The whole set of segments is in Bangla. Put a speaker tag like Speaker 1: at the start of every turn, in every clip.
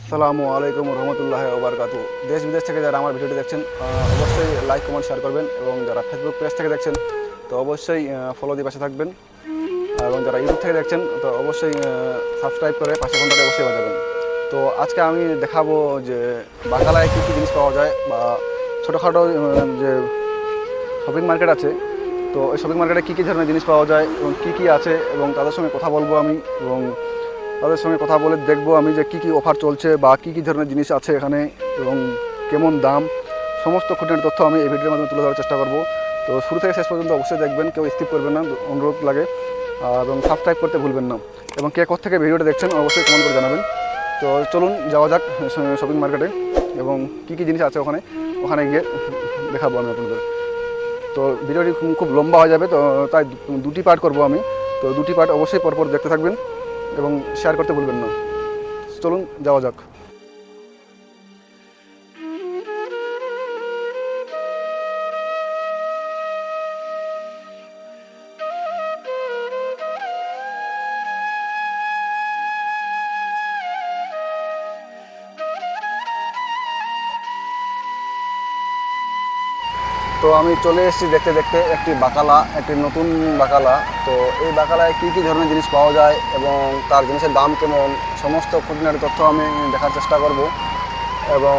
Speaker 1: আসসালামু আলাইকুম রহমতুল্লাহ ওবরকাত দেশ বিদেশ থেকে যারা আমার ভিডিওটি দেখছেন অবশ্যই লাইক, কমেন্ট, শেয়ার করবেন এবং যারা ফেসবুক পেজ থেকে দেখছেন, তো অবশ্যই ফলো দিয়ে পাশে থাকবেন। এবং যারা ইউটিউব থেকে দেখছেন, তো অবশ্যই সাবস্ক্রাইব করে পাশে ঘন্টাটা অবশ্যই বাজাবেন। তো আজকে আমি দেখাবো যে বাঙালায় কী কী জিনিস পাওয়া যায় বা ছোটোখাটো যে শপিং মার্কেট আছে, তো ওই শপিং মার্কেটে কী কী ধরনের জিনিস পাওয়া যায় এবং কী কী আছে এবং তাদের সঙ্গে কথা বলব আমি এবং তাদের সঙ্গে কথা বলে দেখব আমি যে কী কী অফার চলছে বা কী কী ধরনের জিনিস আছে এখানে এবং কেমন দাম। সমস্ত খুঁটিনাটি তথ্য আমি এই ভিডিওর মাধ্যমে তুলে ধরার চেষ্টা করব। তো শুরু থেকে শেষ পর্যন্ত অবশ্যই দেখবেন, কেউ স্কিপ করবেন না, অনুরোধ লাগে। এবং সাবস্ক্রাইব করতে ভুলবেন না। এবং কে থেকে ভিডিওটা দেখছেন অবশ্যই কমেন্ট করে জানাবেন। তো চলুন যাওয়া যাক শপিং মার্কেটে এবং কী কী জিনিস আছে ওখানে। ওখানে গিয়ে দেখাবো আমি আপনাদের। তো ভিডিওটি খুব- লম্বা হয়ে যাবে, তো তাই দুটি পার্ট করব আমি। তো দুটি পার্ট অবশ্যই পরপর দেখতে থাকবেন। এবং শেয়ার করতে ভুলবেন না। চলুন যাওয়া যাক। তো আমি চলে এসেছি দেখতে দেখতে একটি বাকালা, একটি নতুন বাকালা। তো এই বাকালায় কী কী ধরনের জিনিস পাওয়া যায় এবং তার জিনিসের দাম কেমন, সমস্ত খুঁটিনাটি তথ্য আমি দেখার চেষ্টা করব। এবং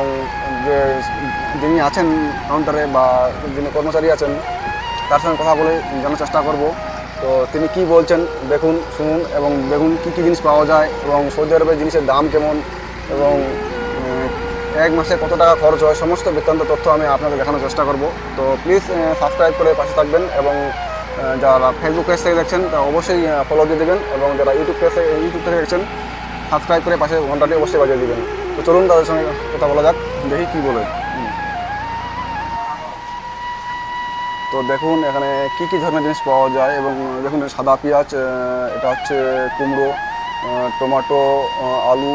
Speaker 1: যে যিনি আছেন কাউন্টারে বা যিনি কর্মচারী আছেন, তার সঙ্গে কথা বলে জানার চেষ্টা করব। তো তিনি কি বলছেন দেখুন, শুনুন এবং দেখুন কী কী জিনিস পাওয়া যায় এবং সৌদি আরবের জিনিসের দাম কেমন এবং এক মাসে কত টাকা খরচ হয়, সমস্ত বৃত্তান্ত তথ্য আমি আপনাদের দেখানোর চেষ্টা করব। তো প্লিজ সাবস্ক্রাইব করে পাশে থাকবেন এবং যারা ফেসবুক পেজ থেকে দেখছেন, তা অবশ্যই ফলো দিয়ে দেবেন এবং যারা ইউটিউব পেজ থেকে ইউটিউব থেকে দেখছেন সাবস্ক্রাইব করে পাশে ঘন্টাটি অবশ্যই বাজিয়ে দেবেন। তো চলুন তাদের সঙ্গে কথা বলা যাক, দেখি কী বলে। তো দেখুন, এখানে কি কি ধরনের জিনিস পাওয়া যায় এবং দেখুন সাদা পেঁয়াজ এটা হচ্ছে কুমড়ো টমেটো আলু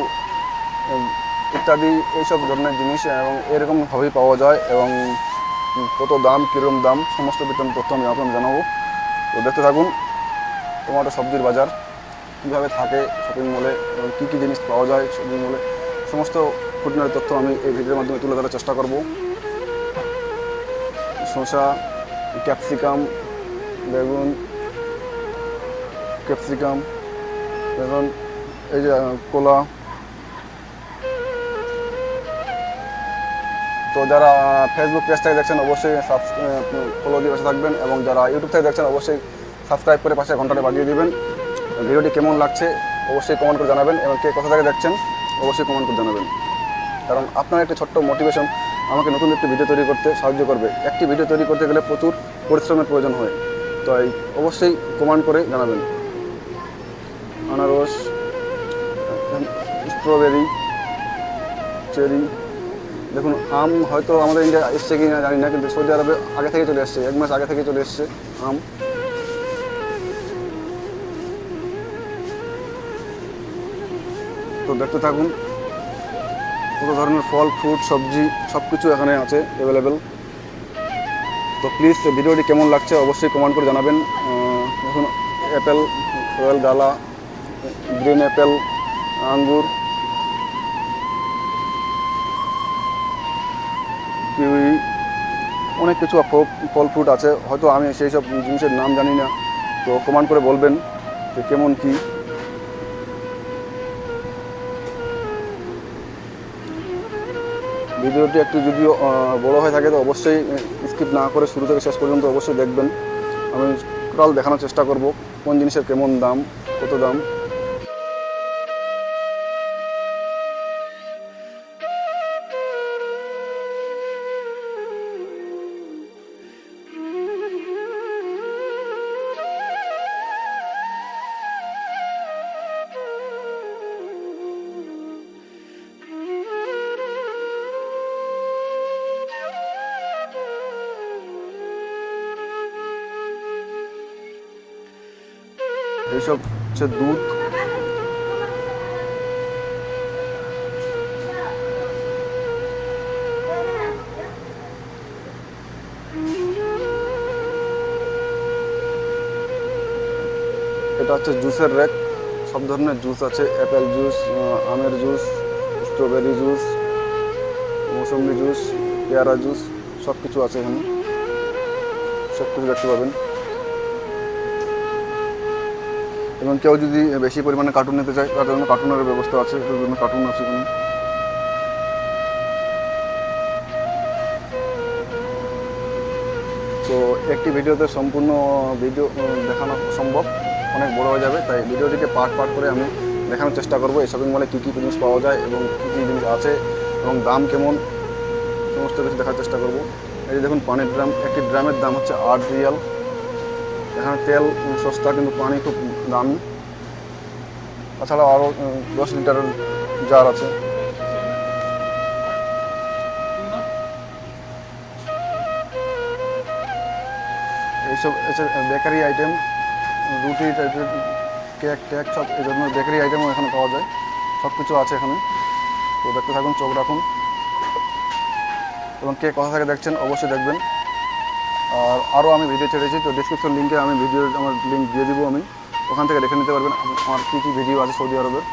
Speaker 1: ইত্যাদি এইসব ধরনের জিনিস, এবং এরকমভাবেই পাওয়া যায়, এবং কত দাম কীরকম দাম, সমস্ত বিতরণ তথ্য আমি আপনাদের জানাব। তো দেখতে থাকুন, টমেটো সবজির বাজার, কীভাবে থাকে শপিং মলে এবং কী কী জিনিস পাওয়া যায় শপিং মলে সমস্ত খুঁটিনাটি তথ্য আমি এই ভিডিওর মাধ্যমে তুলে ধরার চেষ্টা করব। শসা, ক্যাপসিকাম, বেগুন ক্যাপসিকাম, বেগুন, এই যে কলা তো যারা ফেসবুক পেজ থেকে দেখছেন অবশ্যই ফলো দিয়ে পাশে থাকবেন এবং যারা ইউটিউব থেকে দেখছেন অবশ্যই সাবস্ক্রাইব করে পাশে ঘন্টাটা বাজিয়ে দেবেন। ভিডিওটি কেমন লাগছে অবশ্যই কমেন্ট করে জানাবেন এবং কে কোথা থেকে দেখছেন অবশ্যই কমেন্ট করে জানাবেন। কারণ আপনার একটি ছোট্ট মোটিভেশন আমাকে নতুন একটি ভিডিও তৈরি করতে সাহায্য করবে। একটি ভিডিও তৈরি করতে গেলে প্রচুর পরিশ্রমের প্রয়োজন হয়। তো এই অবশ্যই কমেন্ট করে জানাবেন। আনারস স্ট্রবেরি চেরি দেখুন, আম হয়তো আমাদের ইন্ডিয়া এসছে কি না জানি না, কিন্তু সৌদি আরবে আগে থেকে চলে এসছে, এক মাস আগে থেকে চলে এসছে আম। তো দেখতে থাকুন, কত ধরনের ফল, ফ্রুট, সবজি সব কিছু এখানে আছে অ্যাভেলেবেল তো প্লিজ ভিডিওটি কেমন লাগছে অবশ্যই কমেন্ট করে জানাবেন। দেখুন apple royal gala green apple আঙ্গুর কিউই অনেক কিছু ফল ফ্রুট আছে। হয়তো আমি সেই সব জিনিসের নাম জানি না। তো কমেন্ট করে বলবেন যে কেমন কী। ভিডিওটি একটু যদিও বড় হয়ে থাকে, তো অবশ্যই স্কিপ না করে শুরু থেকে শেষ পর্যন্ত অবশ্যই দেখবেন। আমি টোটাল দেখানোর চেষ্টা করব, কোন জিনিসের কেমন দাম, কত দাম। এইসব হচ্ছে দুধ। এটা হচ্ছে জুসের র্যাক সব ধরনের জুস আছে, অ্যাপেল জুস আমের জুস, স্ট্রবেরি জুস মৌসুমি জুস, পেয়ারা জুস সব কিছু আছে এখানে। সব কিছু দেখতে পাবেন। এবং কেউ যদি বেশি পরিমাণে কার্টুন নিতে চায় তার জন্য কার্টুনের ব্যবস্থা আছে তার জন্য কার্টুন আছে এখানে তো একটি ভিডিওতে সম্পূর্ণ ভিডিও দেখানো সম্ভব, অনেক বড় হয়ে যাবে, তাই ভিডিওটিকে পার্ট পার্ট করে আমি দেখানোর চেষ্টা করব, এই শপিং মলে কী কী জিনিস পাওয়া যায় এবং কী কী জিনিস আছে, এবং দাম কেমন, সমস্ত কিছু দেখার চেষ্টা করব। এই যে দেখুন, পানির ড্রাম, একটি ড্রামের দাম হচ্ছে আট রিয়াল। এখানে তেল সস্তা, কিন্তু পানি খুব দামি। তাছাড়া আরও দশ লিটারের জার আছে। এইসব বেকারি আইটেম রুটি টাইপের কেক টেক সব এই ধরনের বেকারি আইটেমও এখানে পাওয়া যায়। সব কিছু আছে এখানে। তো দেখতে থাকুন, চোখ রাখুন। এবং কে কোথা থেকে দেখছেন, অবশ্যই দেখবেন। আর আরও আমি ভিডিও ছেড়েছি, তো ডিসক্রিপশন লিঙ্কে আমি ভিডিও আমার লিঙ্ক দিয়ে দিব আমি। ওখান থেকে দেখে নিতে পারবেন, আমার কী কী ভিডিও আছে সৌদি আরবের।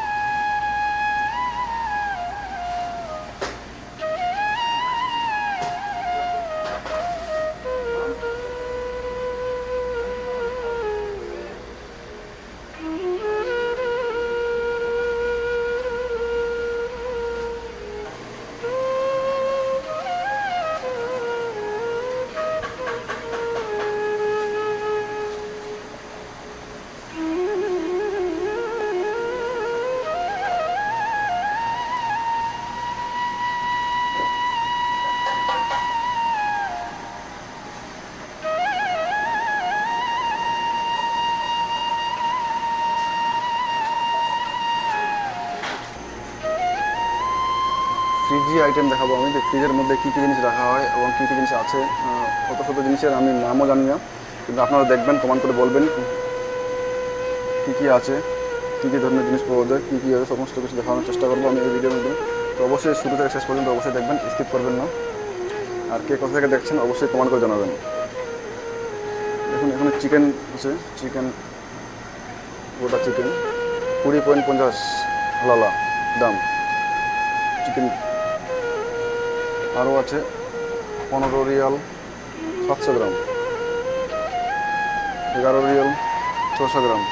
Speaker 1: ফ্রিজি আইটেম দেখাবো আমি, যে ফ্রিজের মধ্যে কী কী জিনিস রাখা হয় এবং কী কী জিনিস আছে কত শত জিনিসের আমি নামও জানি না, কিন্তু আপনারা দেখবেন কমেন্ট করে বলবেন কী কী আছে, কী কী ধরনের জিনিস পাওয়া যায় কী কী আছে, সমস্ত কিছু দেখানোর চেষ্টা করব আমি এই ভিডিওর মধ্যে। তো অবশ্যই শুরু থেকে শেষ পর্যন্ত অবশ্যই দেখবেন স্কিপ করবেন না। আর কে কোথা থেকে দেখছেন, অবশ্যই কমেন্ট করে জানাবেন। দেখুন, এখানে চিকেন আছে চিকেন গোটা চিকেন কুড়ি পয়েন্ট পঞ্চাশ লালা দাম। চিকেন আরও আছে পনেরো রিয়াল সাতশো গ্রাম। এগারো রিয়াল ছশো গ্রাম।